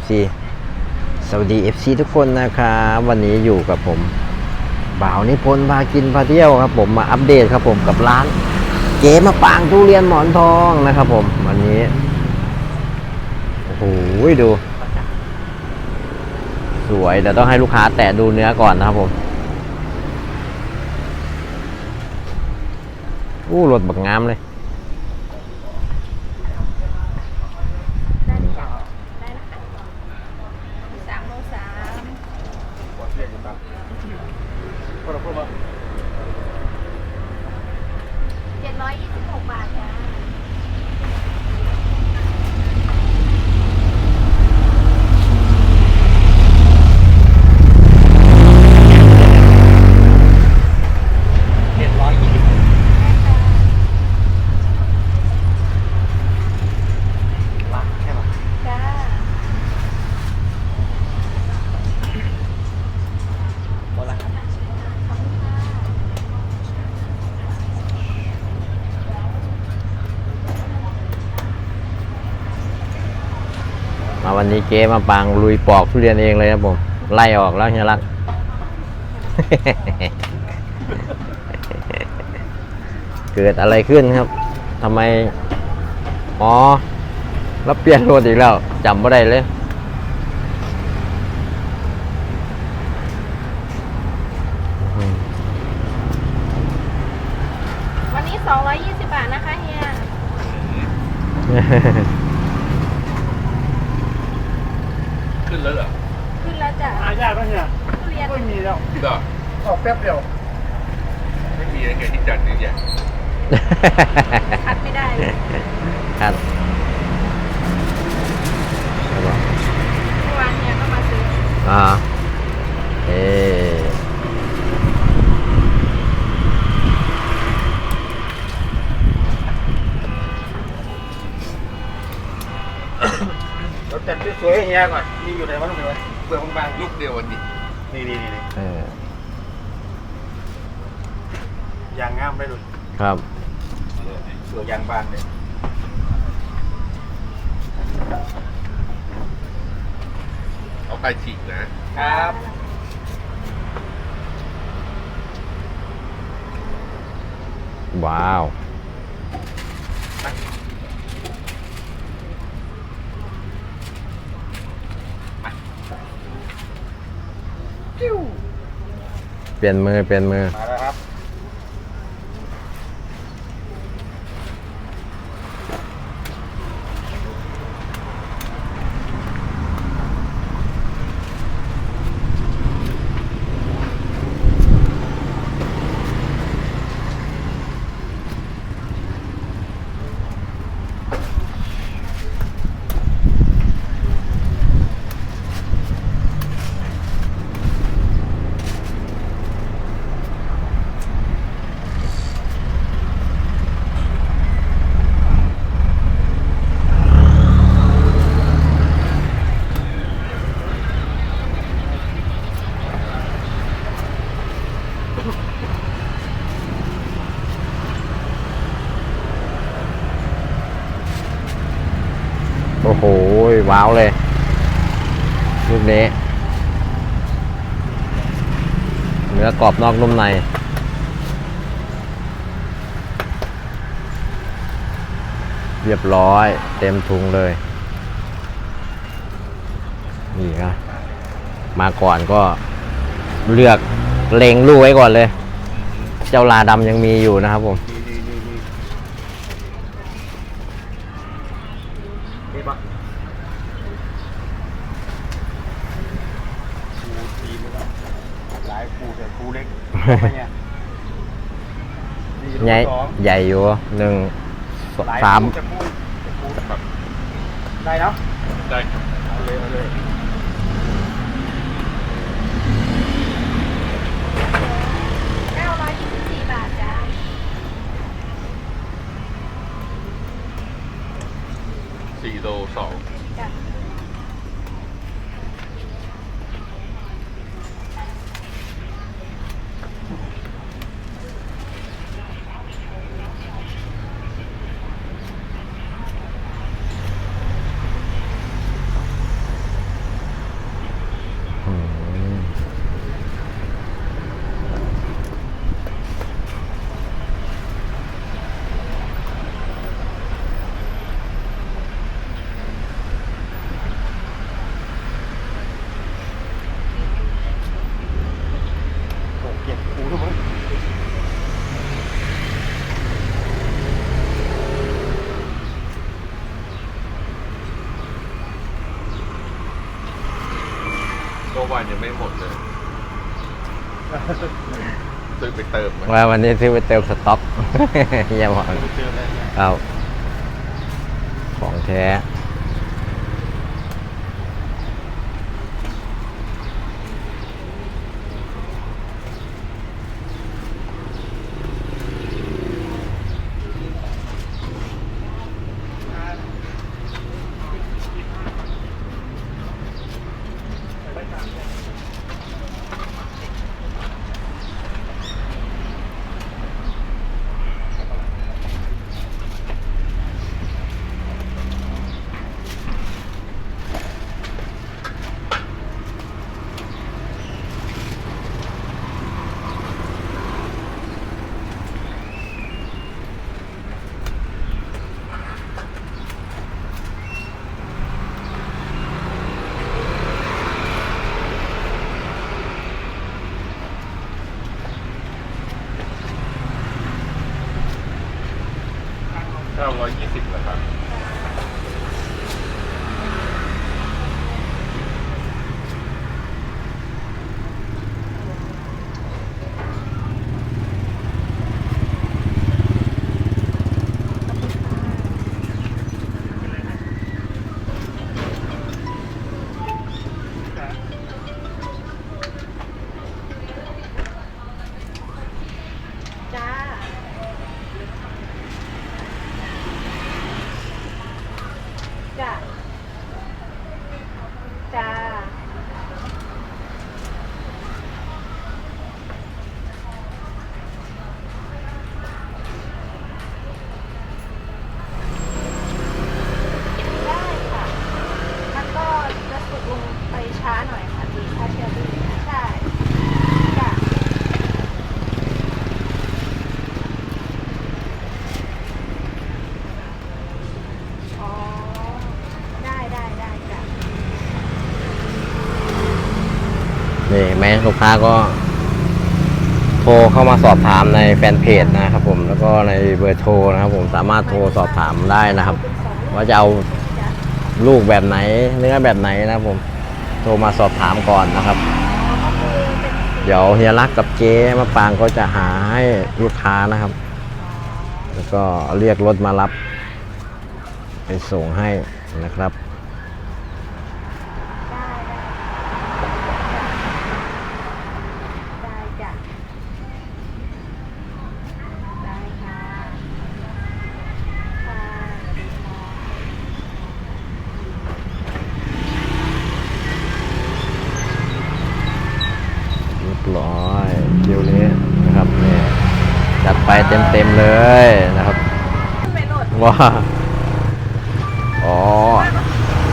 FC สวัสดี FC ทุกคนนะครับวันนี้อยู่กับผมบ่าวนิพนธ์พากินพาเที่ยวครับ ผมมาอัปเดตครับผมกับร้าน เจ๊มาปางทุเรียนหมอนทองนะครับ ผมวันนี้โอ้โหดู สวยแต่ต้องให้ลูกค้าแตะดูเนื้อก่อนนะครับผมอู้รถบักงามเลย ได้เลยจ้ะได้นะคะสามโลสามเจ็ดร้อยยี่สิบหกบาทจ้า เจ็ดร้อยยี่สิบล้านใช่ไหม จ้า หมดละ ขอบคุณค่ะ มา วันนี้เจ๊มาปางลุยปอกทุเรียนเองเลยครับผม ไล่ออกแล้วเฮียรัก เกิดอะไรขึ้นครับทำไม อ๋อ แล้วเปลี่ยนรถอีกแล้วจำไม่ได้เลยวันนี้สองร้อยยี่สิบบาทนะคะเฮีย ขึ้น แล้วเหรอขึ้นแล้วจ้ะหายากแล้วเนี่ยทุเรียนไม่มีแล้วก็ออกแป๊บเดียวไม่มีอะไรแค่ที่จัดนี่ใหญ่คัดไม่ได้เลยครับเมื่อวานเฮียก็มาซื้ออ่าเอ เราจัดสวยๆให้เฮียก่อนนี่อยู่ไหนวะลูกเอ๋ยเปลือกบางลูกเดียววันนี้ๆนี่นี่นี่เออยางงามได้ดูครับเปลือกยางบานเลยเอาไปฉีกนะครับว้าว เปลี่ยนมือเปลี่ยนมือ มาแว้าวเลยลูกนี้เนื้อกรอบนอกนุ่มใน เรียบร้อย เต็มถุงเลย นี่ครับมาก่อนก็เลือกเลงลูกไว้ก่อนเลย เจ้าลาดำยังมีอยู่นะครับผม นี่นี่นี่นี่นี่ปะปู ทีมแล้วหลายปูแต่ปูเล็กไปเนี่ยใหญ่องใหญ่อยู่หนึ่งสามได้เนาะได้เอาเลยเอาเลยเก้าร้อยยี่สิบสี่บาทจ้าสี่โลสอง จ้ะ วันยังไม่หมดเลยซื้อไปเติมมาว่าวันนี้ซื้อไปเติมสต็อกอย่าบอกไปเจอแล้วเนี่ยเอาของแท้ 920นะครับ จ้า จ้า จ้า ได้ค่ะ มันก็จะสุกลงไปช้าหน่อยค่ะดีถ้าเชอรี่ใช่จ้ะอ๋อ ได้ได้ได้จ้ะ นี่เห็นไหมลูก ค้าก็โทรเข้ามาสอบถามในแฟนเพจนะครับผมแล้วก็ในเบอร์โทรนะครับผมสามารถโทรสอบถามได้นะครับ ว่าจะเอาลูกแบบไหนเนื้อแบบไหนนะครับผมโทรมาสอบถามก่อนนะครับ เดี๋ยวเฮียรักกับเจ๊มะปางก็จะหาให้ลูกค้านะครับ แล้วก็เรียกรถมารับ ไปส่งให้นะครับ ได้ได้ได้จ้ะได้ค่ะค่ะสวัสดีค่ะ เรียบร้อยเดี๋ยวนี้นะครับเนี่ยจัด ไปเต็มๆเลยนะครับไปโหลดว้าอ๋อ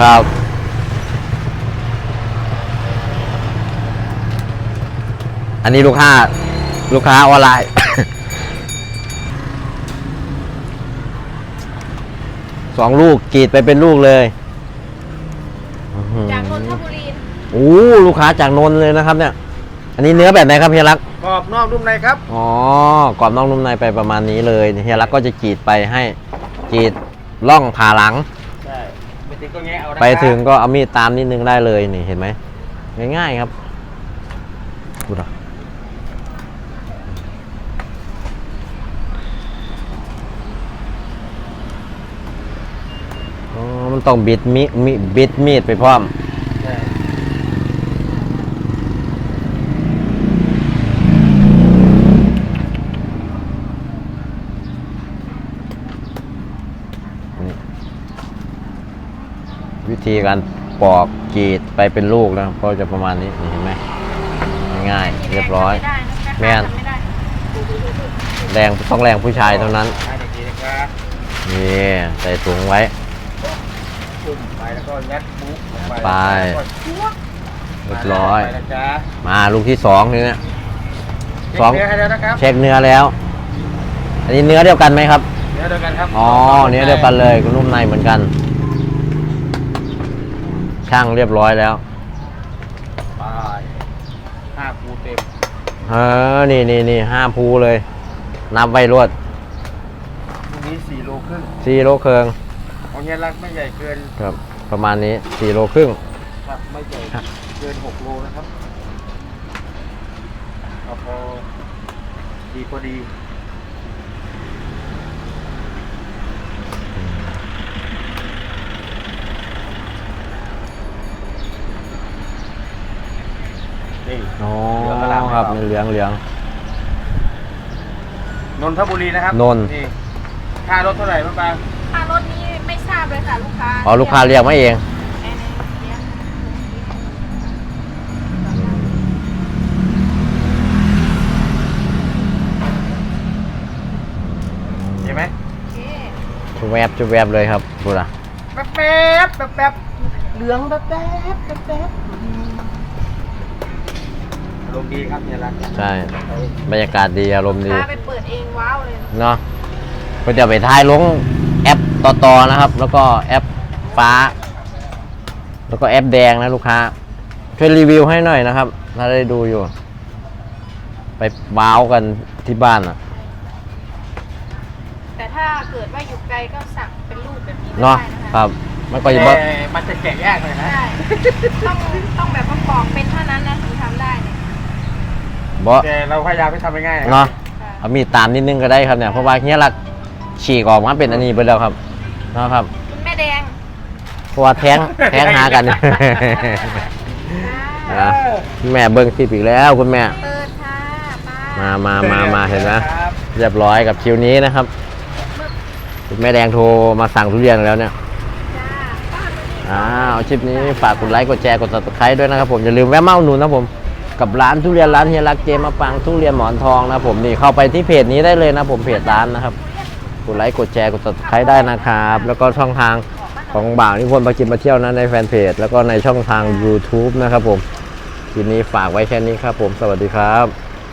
ครับ อันนี้ลูกค้า ลูกค้าออนไลน์สองลูกกรีดไปเป็นลูกเลยอื้อหือจากนนทบุรี โอ้ลูกค้าจากนนท์เลยนะครับเนี่ย อันนี้เนื้อแบบไหนครับเฮียรัก กรอบนอกนุ่มในครับ อ๋อกรอบนอกนุ่มในไปประมาณนี้เลยเฮียรักก็จะกรีดไปให้กรีดล่องผ่าหลัง ใช่ไปถึงก็แงะเอานะครับไปถึงก็เอามีดตามนิดนึงได้เลยนี่เห็นไหมง่ายๆครับดูนะอ๋อมันต้องบิดมีมีบิดมีดไปพร้อม ใช่ วิ ธีการปอกกรีดไปเป็นลูกนะครับก็จะประมาณนี้นี่เห็นไหมง่ายๆเรียบร้อยไม่ได้นะแม่นทำไม่ได้แรงต้องแรงผู้ชายเท่านั้นให้ดีๆนะครับนี่ใส่ถุงไว้ จุ่มไปแล้วก็ยัดบุ๊กลงไปแล้วก็จุ๊บเรียบร้อย ไปนะจ๊ะมาลูกที่สองนี่เนี่ยเช็คสองเนื้อให้แล้วนะครับเช็คเนื้อแล้ว อันนี้เนื้อเดียวกันไหมครับ เนื้อเดียวกันครับอ๋อเนื้อเดียวกันเลยก็นุ่มในเหมือนกัน ช่างเรียบร้อยแล้วไปห้าคูเต็มเออนี่นี่นี่ห้าภูเลย นับไว้รวดลูกนี้สี่โลครึ่งสี่โลครึ่งของเนี้ยรักไม่ใหญ่เกินครับ ประมาณนี้สี่โลครึ่ง ครับไม่ใหญ่เกินหกโลนะครับเอาพอดีพอดี นี่ อ๋อเหลืองกะลาไม่ครับออกเหลืองเหลือง นนทบุรีนะครับนนท์ ค่ารถเท่าไหร่ป้าปางค่ารถนี้ไม่ทราบเลยค่ะลูกค้าอ๋อลูกค้าเรียกมาเองในในเรียกเห็นไหมโอเคชุบแวบชุบแวบเลยครับพูดอะแป๊บแป๊บแป๊บแป๊บเหลืองแป๊บแป๊บแป๊บแป๊บอารมณ์ดีครับเนี่ยรักใช่ บรรยากาศดีอารมณ์ลูกดีค้าไปเปิดเองว้าวเลยเนาะก็จะไปท้ายลงแอปต่อตอๆนะครับ แล้วก็แอปฟ้า แล้วก็แอปแดงนะลูกค้า ช่วยรีวิวให้หน่อยนะครับ ถ้าได้ดูอยู่ ไปว้าวกันที่บ้านอะ แต่ถ้าเกิดว่าอยู่ไกลก็สั่งเป็นรูปแบบนี้ไม่เนาะได้นะคะครับ มันก็จะแต่บ่มันจะแกะยากเลยนะใช่ต้องต้องแบบประกอบเป็นเท่านั้นนะถึงทำได้เนี่ย บ่แต่เราพยายามไม่ทำง่ายๆเนาะค่ะเอามีดตามนิดนึงก็ได้ครับเนี่ยเพราะว่าเนี้ยหลักฉีกออกมาเป็นอันนี้ไปแล้วครับเนาะครับคุณแม่แดงเพราะว่าแท้งแท้งหากันค่ะอะคุณแม่เบิ้งคลิปอีกแล้วคุณแม่ เปิดค่ะป้ามามามามาเห็นไหมครับเรียบร้อยกับคิวนี้นะครับคุณแม่แดงโทรมาสั่งทุเรียนแล้วเนี่ยจ้าป้ามานี่อ้าวคลิปนี้ฝากกดไลค์กดแชร์กด subscribe ด้วยนะครับผมอย่าลืมแวะเมาหนุนนะผม กับร้านทุเรียนร้านเฮียรักเจมาปังทุเรียนหมอนทองนะผมนี่เข้าไปที่เพจนี้ได้เลยนะผมเพจร้านนะครับกดไลค์กดแชร์กดติดตามได้นะครับ แล้วก็ช่องทางของบ่าวนิพนธ์มากินมาเที่ยวนะในแฟนเพจ แล้วก็ในช่องทาง YouTube นะครับผมทีนี้ฝากไว้แค่นี้ครับผมสวัสดีครับ